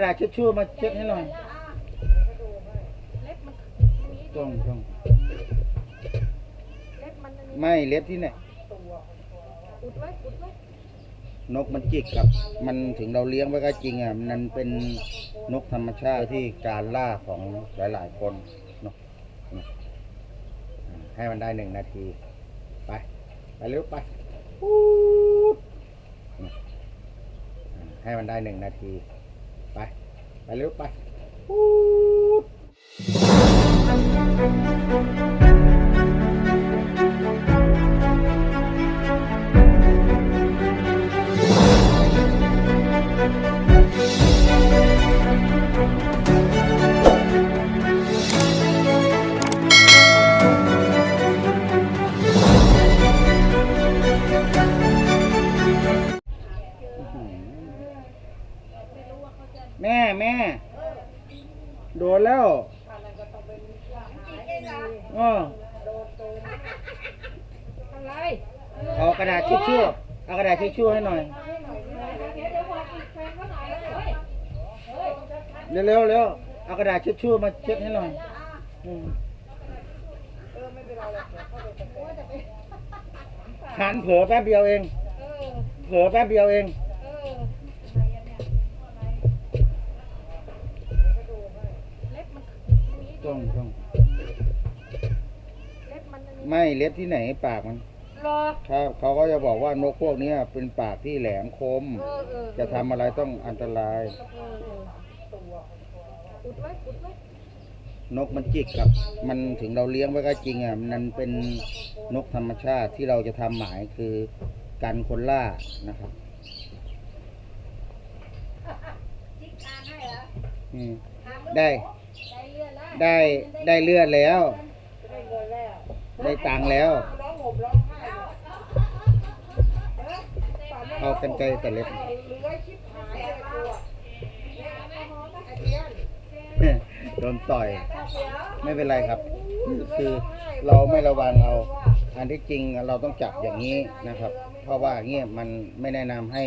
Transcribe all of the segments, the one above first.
กระดาษทิชชู่มาเช็ดให้หน่อยเล็บมันต้องต้องเล็บมันอันนี้ไม่เล็บที่ไหนอุดไว้อุดไว้นกมันจิกกับ มันถึงเราเลี้ยงไว้ก็จริงอะมันเป็นนกธรรมชาติที่การล่าของหลาย ๆ คนเนาะนะอ่าให้มันได้หนึ่งนาที ไปไปเร็วไปปู๊ดนะอ่าให้มันได้หนึ่งนาที ไป ไปเร็วไป แม่แม่โดนแล้วอ๋ออะไรเอากระดาษทิชชู่เอากระดาษทิชชู่ให้หน่อยเร็วเร็วเร็วเอากระดาษทิชชู่มาเช็ดให้หน่อยอืมหันเผลอแป๊บเดียวเองเออเผลอแป๊บเดียวเอง ไม่เล็บที่ไหนปากมันรอครับเขาก็จะบอกว่านกพวกเนี้ยเป็นปากที่แหลมคม เออเออจะทำอะไรต้องอันตราย เออเอออุดไว้อุดไว้นกมันจิกกับ มันถึงเราเลี้ยงไว้ก็จริงอะมันเป็นนกธรรมชาติที่เราจะทำหมายคือกันคนล่านะครับอืมได้ได้ได้เลือดแล้ว ได้ ตังค์แล้ว เอากันไกลแต่เล็บโดนต่อย ไม่เป็นไรครับ คือเราไม่ระวังเอา อันที่จริงเราต้องจับอย่างนี้นะครับ เพราะว่าเงี้ยมันไม่แนะนำให้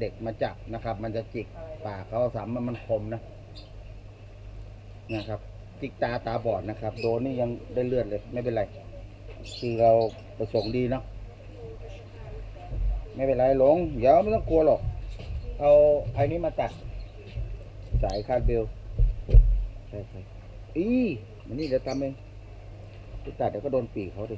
เด็กมาจับนะครับ มันจะจิกปากเขาสามมันมันคมนะนะครับจิกตาตาบอดนะครับ โดนนี่ยังได้เลือดเลย ไม่เป็นไร คือเราประสงค์ดีเนาะไม่เป็นไรหลง เดี๋ยวไม่ต้องกลัวหรอก เอาไอ้นี้มาตัดสายคาดเบลใช่ใช่อีมันนี่เดี๋ยวตามเองไปตัดเดี๋ยวก็โดนปีกเขาดิ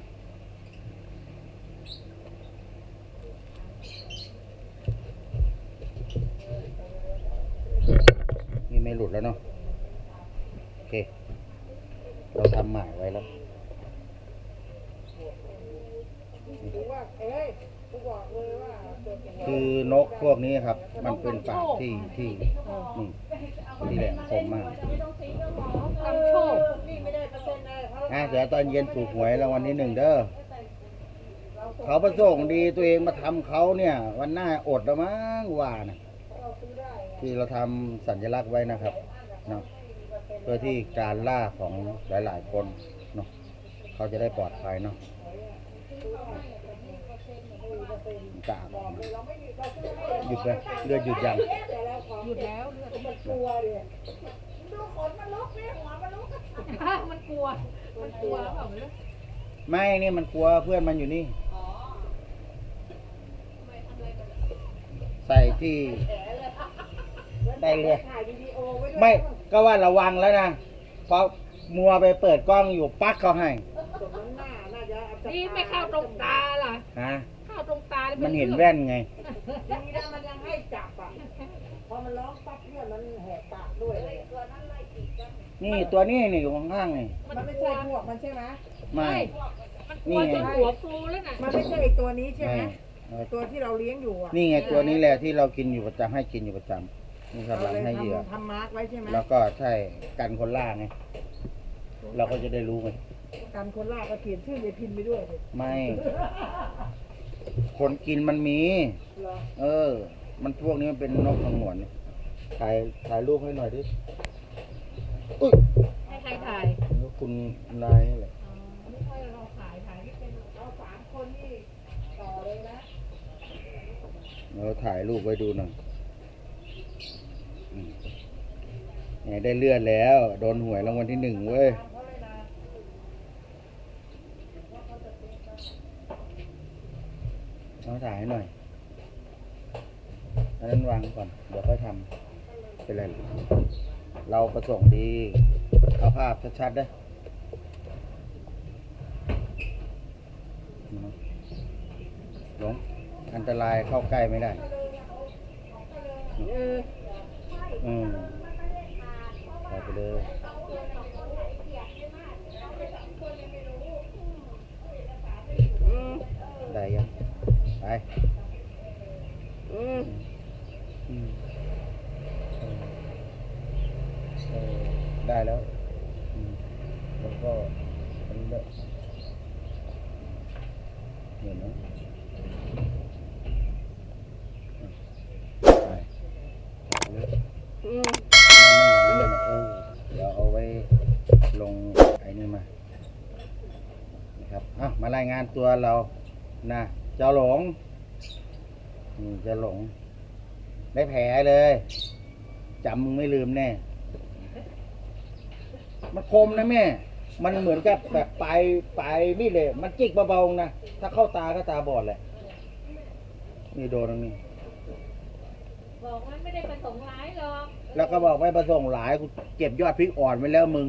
นี่ไม่หลุดแล้วเนาะโอเค เราทำหมายไว้แล้ว คือนกพวกนี้ครับ มันเป็นปากที่ที่นี่ที่แหลมคมมากกำโชคอะเดี๋ยวตอนเย็นถูกหวยรางวัลที่หนึ่งเด้อเขาประสงค์ดีตัวเองมาทำเขาเนี่ย วันหน้าอดแล้วมั้งว่านะที่เราทำสัญลักษณ์ไว้นะครับเนาะเพื่อที่การล่าของหลาย ๆ คนเนาะเขาจะได้ปลอดภัยเนาะ กาบออกมาหยุดเลยเลือดหยุดยังหยุดแล้วเลือดมันกลัวมันกลัว มันกลัวเปล่าไม่รู้ไม่นี่มันกลัวเพื่อนมันอยู่นี่ใส่ที่ได้เลยไม่ก็ว่าระวังแล้วนะเพราะมัวไปเปิดกล้องอยู่ปักเขาให้นี่ไม่เข้าตรงตาล่ะฮะเข้า ตรงตาเลยมันเห็นแว่นไง ดีนะมันยังให้จับอะ พอมันร้องปั๊บเนี่ยมันแหกปากด้วยเลยนี่ตัวนี้นี่อยู่ข้างๆนี่ มันไม่ใช่พวกมันใช่ไหมไม่ มันกลัวจนหัวฟูแล้วน่ะ มันไม่ใช่ไอตัวนี้ใช่ไหมไม่ตัวที่เราเลี้ยงอยู่อะนี่ไงตัวนี้แหละที่เรากินอยู่ประจำให้กินอยู่ประจำนี่กำลังให้เหยื่อทำทำมาร์กไว้ใช่ไหมแล้วก็ใช่กันคนล่าไง เราก็จะได้รู้ไงกันคนล่าก็เขียนชื่อในพินไปด้วยสิไม่ คนกินมันมี เหรอเออ มันพวกนี้มันเป็นนกสงวนนี่ถ่ายถ่ายรูปให้หน่อยดิอุ้ยให้ใครถ่ายคุณนายนี่แหละไม่ใช่เราถ่ายถ่ายไม่เป็นเราสามคนนี่ต่อเลยนะเราถ่ายรูปไว้ดูหน่อยอืมเนี่ยได้เลือดแล้ว โดนหวยรางวัลที่หนึ่งเว้ยเอา ถ่ายให้หน่อยอันนั้นวางก่อน เดี๋ยวค่อยทำเป็นไรหรอกเราประสงค์ดี เอาภาพชัดๆได้หลงอันตรายเข้าใกล้ไม่ได้อืมไปไปเลย ได้ยัง ไป อืมเออเออได้แล้วอืมแล้วก็อันนี้ด้วยเห็นไหมอืมไปไปเลยไม่ไม่อย่างนั้นเลยเออเดี๋ยวเอาไว้ลงไอ้นี่มานะครับอะมารายงานตัวเรานะเจ้าหลงนี่เจ้าหลง ได้แผลเลยจำมึงไม่ลืมแน่ มันคมนะแม่ มันเหมือนกับแบบปลายปลายมีดเลย มันจิกเบาๆนะ ถ้าเข้าตาก็ตาบอดแหละ นี่โดนตรงนี้ บอกว่าไม่ได้ประสงค์ร้ายหรอกแล้วก็บอกไม่ประสงค์หลายกูเก็บยอดพริกอ่อนไว้แล้วมึง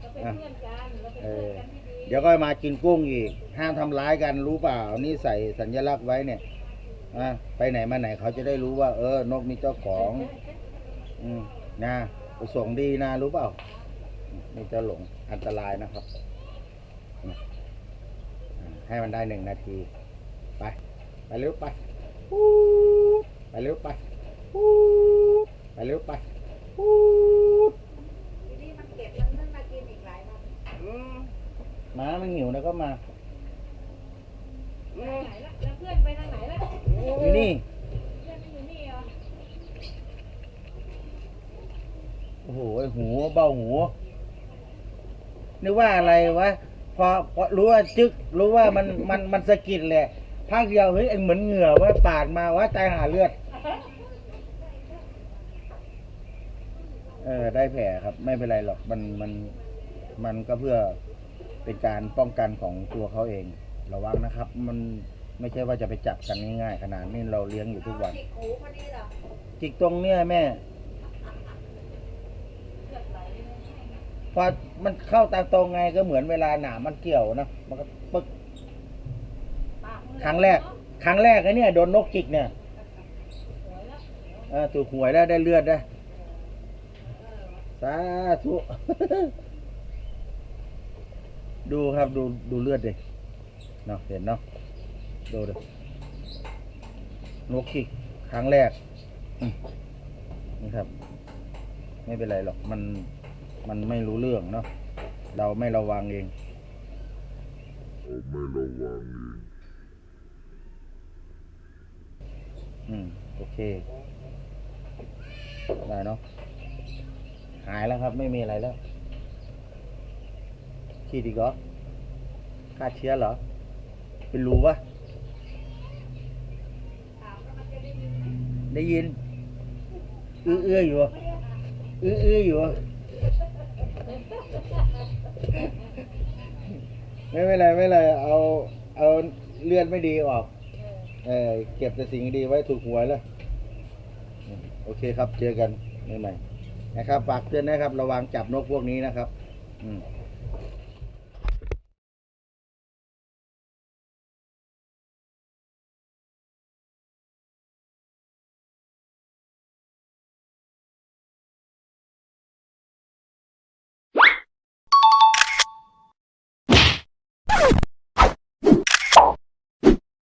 เราเป็นเพื่อนกันเราเป็นเพื่อนกันที่ดี เดี๋ยวก็มากินกุ้งอีก ห้ามทำร้ายกันรู้เปล่า นี่ใส่สัญลักษณ์ไว้เนี่ยอะไปไหนมาไหนเขาจะได้รู้ว่า เออนกมีเจ้าของ อืมนะประสงค์ดีนะรู้เปล่านี่จะหลงอันตรายนะครับ ให้มันได้หนึ่งนาที ไป ไปเร็วไปไปเร็วไปไปเร็วไป มามันหิวนะก็มาไปทางไหนละแล้วเพื่อนไปทางไหนละอยู่นี่ เพื่อนไม่อยู่นี่เหรอโอ้โหไอ้หูเบ้าหู นึกว่าอะไรวะ พอพอรู้ว่าจึก รู้ว่ามันมันมันสะกิดแหละพักเดียวเฮ้ยไอ้เหมือนเหงื่อว่าปาดมาว่าใจหาเลือด เออได้แผลครับ ไม่เป็นไรหรอกมันมัน มันก็เพื่อ เป็นการป้องกันของตัวเขาเอง ระวังนะครับ มันไม่ใช่ว่าจะไปจับกันง่ายๆขนาดนี้เราเลี้ยงอยู่ทุกวัน จิกตรงเนี้ยแม่พอมันเข้าตามตรงไงก็เหมือนเวลาหนามมันเกี่ยวนะมันก็ปึ๊กครั้งแรก ครั้งแรกไอ้เนี่ยโดนนกจิกเนี่ยสวยแล้วเออถูกหวยแล้วได้เลือดได้สาธุ ดูครับดูดูเลือดดิเนาะเห็นเนาะดูดินกจิกครั้งแรกนี่ครับ ไม่เป็นไรหรอกมันมันไม่รู้เรื่องเนาะเราไม่ระวังเองอืมโอเคได้เนาะหายแล้วครับ ไม่มีอะไรแล้ว ฉีดอีกเหรอฆ่าเชื้อเหรอ เป็นรูปะได้ยิน อื้อเอื้ออยู่อะอื้อเอื้ออยู่อะไม่เป็นไรไม่เป็นไรเอาเอาเลือดไม่ดีออก เออเก็บแต่สิ่งดีไว้ถูกหวยแล้ว โอเคครับเจอกันใหม่ๆนะครับฝากเตือนนะครับ ระวังจับนกพวกนี้นะครับ อืม